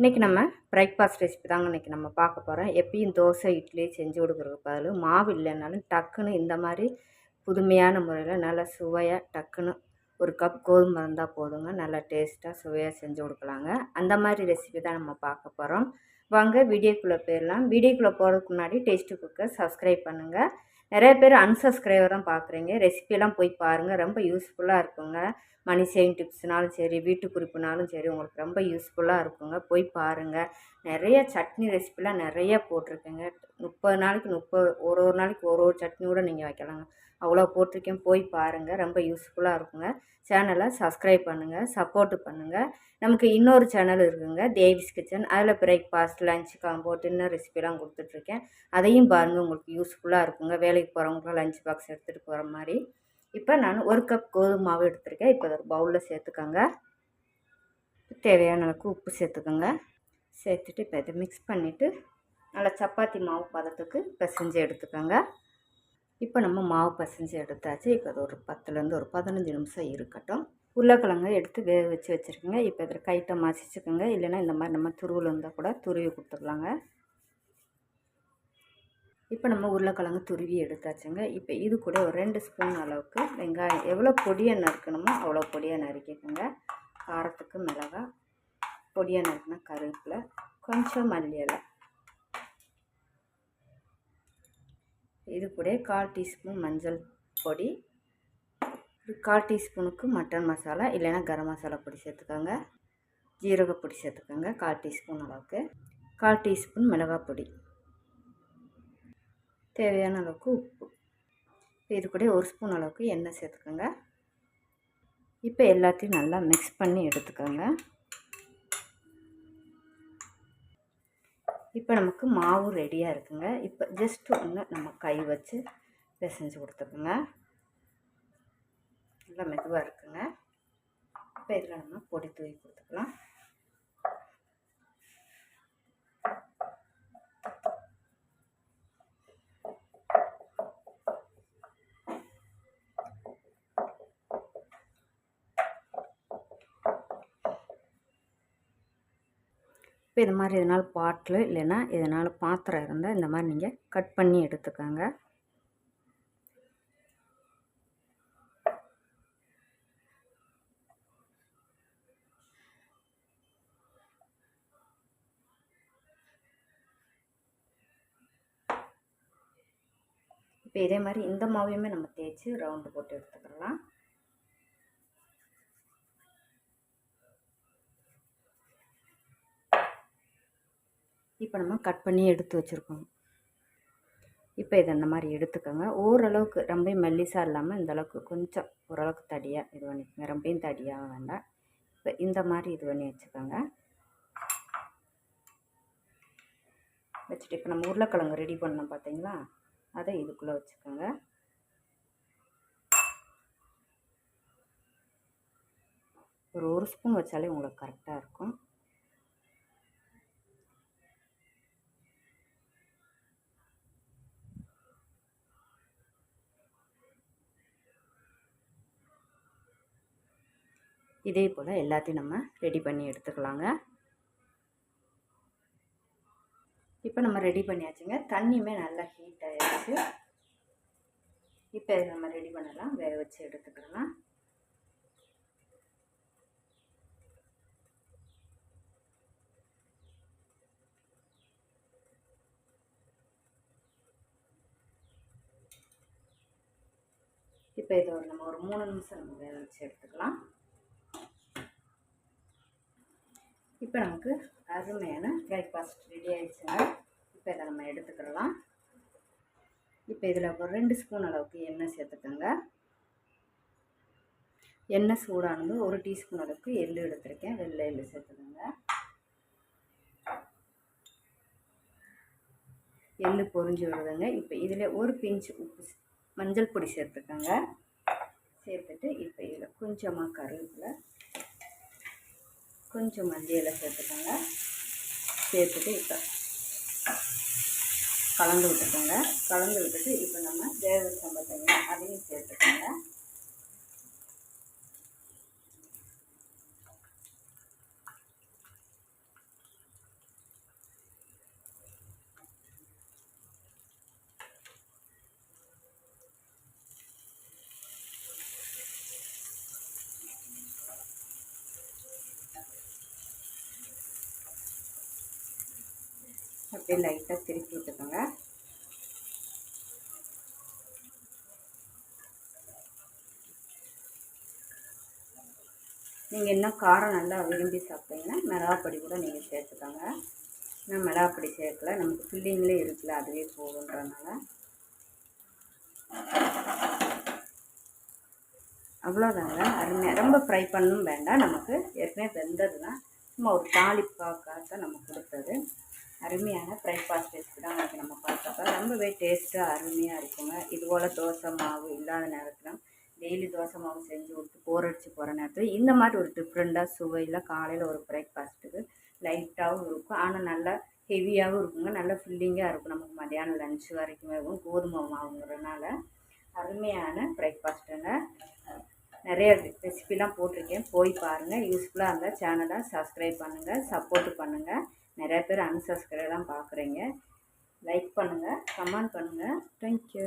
இன்றைக்கி நம்ம breakfast recipe தாங்க இன்றைக்கி நம்ம பார்க்க போகிறோம் எப்பயும் தோசை இட்லி செஞ்சு கொடுக்குறதுக்கு பதில் மாவு இல்லைனாலும் டக்குன்னு இந்த மாதிரி புதுமையான முறையில் நல்லா சுவையாக டக்குன்னு ஒரு கப் கோதுமை இருந்தால் போதுங்க. நல்லா டேஸ்ட்டாக சுவையாக செஞ்சு கொடுக்கலாங்க. அந்த மாதிரி ரெசிபி தான் நம்ம பார்க்க போகிறோம் வாங்க வீடியோக்குள்ளே போயிடலாம். வீடியோக்குள்ளே போகிறதுக்கு முன்னாடி டேஸ்ட்டு குக்கர் சப்ஸ்கிரைப் பண்ணுங்கள் நிறைய பேர் அன்சப்ஸ்கிரைபர் தான் பார்க்குறீங்க. ரெசிபியெல்லாம் போய் பாருங்கள் ரொம்ப யூஸ்ஃபுல்லாக இருக்குங்க. மணி சேவிங் டிப்ஸ்னாலும் சரி வீட்டு குறிப்புனாலும் சரி உங்களுக்கு ரொம்ப யூஸ்ஃபுல்லாக இருக்குங்க. போய் பாருங்கள் நிறைய சட்னி ரெசிபிலாம் நிறைய போட்டிருக்கேங்க. முப்பது நாளைக்கு முப்பது ஒரு ஒரு நாளைக்கு ஒரு ஒரு சட்னி கூட நீங்கள் வைக்கலாங்க. அவ்வளோ போட்டிருக்கேன். போய் பாருங்கள் ரொம்ப யூஸ்ஃபுல்லாக இருக்குங்க. சேனலை சப்ஸ்கிரைப் பண்ணுங்கள் சப்போர்ட்டு பண்ணுங்கள் நமக்கு இன்னொரு சேனல் இருக்குங்க. தேவிஸ் கிச்சன். அதில் பிரேக்ஃபாஸ்ட் லஞ்ச் காம்போ டின்னர் ரெசிபிலாம் கொடுத்துட்ருக்கேன். அதையும் பாருங்கள் உங்களுக்கு யூஸ்ஃபுல்லாக இருக்குங்க. வேலைக்கு போகிறவங்களாம் லஞ்ச் பாக்ஸ் எடுத்துகிட்டு போகிற மாதிரி. இப்போ நான் ஒரு கப் கோதுமை மாவு எடுத்திருக்கேன். இப்போ ஒரு பவுலில் சேர்த்துக்கோங்க. தேவையான அளவுக்கு உப்பு சேர்த்துக்கோங்க. சேர்த்துட்டு இப்போ இதை மிக்ஸ் பண்ணிவிட்டு நல்லா சப்பாத்தி மாவு பதத்துக்கு பிசைஞ்சு எடுத்துக்கோங்க. இப்போ நம்ம மாவு பிசைஞ்சு எடுத்தாச்சு. இப்போ அது ஒரு பத்துலேருந்து ஒரு பதினஞ்சு நிமிஷம் இருக்கட்டும். உருளைக்கிழங்க எடுத்து வேக வச்சு வச்சுருக்கோங்க. இப்போ இதில் கைட்டை மசிச்சுக்கோங்க. இல்லைன்னா இந்த மாதிரி நம்ம துருவில் இருந்தால் கூட துருவி கொடுத்துக்கலாங்க இப்போ நம்ம உருளைக்கிழங்கு துருவி எடுத்தாச்சுங்க. இப்போ இது கூட ஒரு ரெண்டு ஸ்பூன் அளவுக்கு வெங்காயம் எவ்வளோ பொடியை நறுக்கணுமோ அவ்வளோ பொடியை நறுக்கிக்கோங்க. காரத்துக்கு மிளகாய் பொடியாக நறுக்கினா கருவேப்பிலை கொஞ்சம் மல்லியலை. இது கூட கால் டீஸ்பூன் மஞ்சள் பொடி கால் டீஸ்பூனுக்கு மட்டன் மசாலா இல்லைன்னா கரம் மசாலா பொடி சேர்த்துக்கோங்க. ஜீரக பொடி சேர்த்துக்கோங்க கால் டீஸ்பூன் அளவுக்கு. கால் டீஸ்பூன் மிளகாய் பொடி. தேவையான அளவுக்கு உப்பு. இது கூட ஒரு ஸ்பூன் அளவுக்கு எண்ணெய் சேர்த்துக்கோங்க. இப்போ எல்லாத்தையும் நல்லா மிக்ஸ் பண்ணி எடுத்துக்கோங்க. இப்போ நமக்கு மாவு ரெடியாக இருக்குங்க. இப்போ ஜஸ்ட் ஒன்று நம்ம கை வச்சு பிசைஞ்சு கொடுத்துக்குங்க. நல்லா மெதுவாக இருக்குங்க. இப்போ இதில் நம்ம பொடி தூவி கொடுத்துக்கலாம். இப்போ இது மாதிரி எதனால் பாட்டில் இல்லைன்னா எதனால் பாத்திரம் இருந்தால் இந்த மாதிரி நீங்கள் கட் பண்ணி எடுத்துக்கோங்க. இப்போ இதே மாதிரி இந்த மாவையுமே நம்ம தேய்ச்சி ரவுண்டு போட்டு எடுத்துக்கலாம். இப்போ நம்ம கட் பண்ணி எடுத்து வச்சுருக்கோம். இப்போ இதை இந்த மாதிரி எடுத்துக்கோங்க. ஓரளவுக்கு ரொம்ப மெல்லிசாக இல்லாமல் இந்த அளவுக்கு கொஞ்சம் ஓரளவுக்கு தடியாக இது பண்ணிக்கோங்க ரொம்பையும் தடியாக வேண்டாம். இப்போ இந்த மாதிரி இது பண்ணி வச்சுக்கோங்க. வச்சுட்டு இப்போ நம்ம உருளைக்கிழங்கு ரெடி பண்ணோம் பார்த்தீங்களா? அதை இதுக்குள்ளே வச்சுக்கோங்க. ஒரு ஒரு ஸ்பூன் வச்சாலே உங்களுக்கு கரெக்டாக இருக்கும். இதே போல் எல்லாத்தையும் நம்ம ரெடி பண்ணி எடுத்துக்கலாங்க. இப்போ நம்ம ரெடி பண்ணியாச்சுங்க. தண்ணியுமே நல்லா ஹீட் ஆகிடுச்சு இப்போ இதை நம்ம ரெடி பண்ணலாம். வேக வச்சு எடுத்துக்கலாம். இப்போ இதை ஒரு நம்ம ஒரு மூணு நிமிஷம் நம்ம வேக வச்சு எடுத்துக்கலாம். இப்போ நமக்கு அருமையான பிரேக்ஃபாஸ்ட் ரெடி ஆயிடுச்சுங்க. இப்போ இதை நம்ம எடுத்துக்கலாம் இப்போ இதில் ஒரு ரெண்டு ஸ்பூன் அளவுக்கு எண்ணெய் சேர்த்துக்கோங்க. எண்ணெய் சூடானது ஒரு டீஸ்பூன் அளவுக்கு எள்ளு எடுத்திருக்கேன். வெள்ளை எள்ளு சேர்த்துக்கோங்க. எள்ளு பொறிஞ்சு விடுதுங்க இப்போ இதில் ஒரு பிஞ்சு உப்பு மஞ்சள் பொடி சேர்த்துக்கோங்க. சேர்த்துட்டு இப்போ இதில் கொஞ்சமாக கருவேப்பிலை கொஞ்சம் மல்லியில் சேர்த்துக்கோங்க. சேர்த்துட்டு இப்போ கலந்து விட்டுக்கோங்க. கலந்து விட்டுட்டு இப்போ நம்ம தேவ சம்பத்தங்க அதையும் சேர்த்துக்கோங்க. அப்படியே லைட்டாக திருப்பி விட்டுக்கோங்க. நீங்கள் இன்னும் காரம் நல்லா விரும்பி சாப்பிட்டீங்கன்னா மிளகாப்பொடி கூட நீங்கள் சேர்த்துக்கோங்க. நான் மிளகாப்பொடி சேர்க்கல. நமக்கு ஃபில்லிங்லே இருக்குல்ல அதுவே போகுன்றனால அவ்வளோதாங்க அருமையாக ரொம்ப ஃப்ரை பண்ணவும் வேண்டாம். நமக்கு ஏற்கனவே வெந்தது தான் சும்மா ஒரு தாளிப்பாக்காக நம்ம கொடுத்தது. அருமையான பிரேக்ஃபாஸ்ட் ரெசிபி தான் உங்களுக்கு நம்ம பார்த்தப்ப ரொம்பவே டேஸ்ட்டாக அருமையாக இருக்குங்க. இது போல் தோசை மாவு இல்லாத நேரத்தில் டெய்லி தோசை மாவு செஞ்சு கொடுத்து போரடிச்சு போகிற நேரத்தில் இந்த மாதிரி ஒரு டிஃப்ரெண்ட்டாக சுவையில் காலையில் ஒரு பிரேக்ஃபாஸ்ட்டுக்கு லைட்டாகவும் இருக்கும். ஆனால் நல்லா ஹெவியாகவும் இருக்குங்க. நல்லா ஃபில்லிங்காக இருக்கும். நமக்கு மதியானம் லஞ்ச் வரைக்குமே இருக்கும். கோதுமை மாவுங்கிறதுனால அருமையான பிரேக்ஃபாஸ்ட்டுங்க நிறைய ரெசிபிலாம் போட்டிருக்கேன். போய் பாருங்கள் யூஸ்ஃபுல்லாக இருந்தால் சேனலை சப்ஸ்கிரைப் பண்ணுங்கள் சப்போர்ட் பண்ணுங்கள் நிறைய பேர் அன்சப்ஸ்கிரைப் தான் பார்க்குறீங்க. லைக் பண்ணுங்கள் கமெண்ட் பண்ணுங்கள் தேங்க்யூ